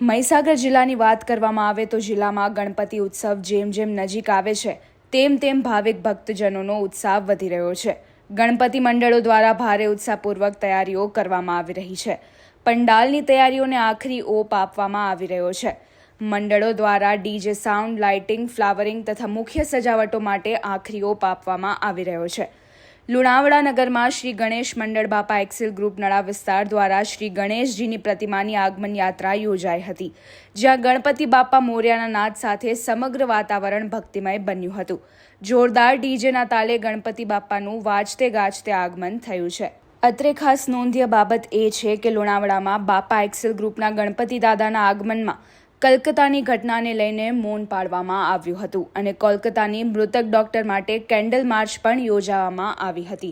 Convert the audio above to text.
મહીસાગર જિલ્લાની વાત કરવામાં આવે તો જિલ્લામાં ગણપતિ ઉત્સવ જેમ જેમ નજીક આવે છે, તેમ તેમ ભાવિક ભક્તજનોનો ઉત્સાહ વધી રહ્યો છે. ગણપતિ મંડળો દ્વારા ભારે ઉત્સાહપૂર્વક તૈયારીઓ કરવામાં આવી રહી છે. પંડાલની તૈયારીઓને આખરી ઓપ આપવામાં આવી રહ્યો છે. મંડળો દ્વારા ડીજે સાઉન્ડ, લાઇટિંગ, ફ્લાવરિંગ તથા મુખ્ય સજાવટો માટે આખરી ઓપ આપવામાં આવી રહ્યો છે. લુણાવાડા નગરમાં શ્રી ગણેશ મંડળ બાપા એક્સેલ ગ્રુપ નળા વિસ્તાર દ્વારા શ્રી ગણેશજીની પ્રતિમાની આગમન યાત્રા યોજાઈ હતી, જ્યાં ગણપતિ બાપા મોર્યાના નાદ સાથે સમગ્ર વાતાવરણ ભક્તિમય બન્યું હતું. જોરદાર ડીજેના તાલે ગણપતિ બાપાનું વાજતે ગાજતે આગમન થયું છે. અત્રે ખાસ નોંધ્ય બાબત એ છે કે લુણાવડામાં બાપા એક્સેલ ગ્રુપના ગણપતિ દાદાના આગમનમાં કલકત્તાની ઘટનાને લઈને મૌન પાડવામાં આવ્યું હતું અને કોલકાતાની મૃતક ડોક્ટર માટે કેન્ડલ માર્ચ પણ યોજવામાં આવી હતી.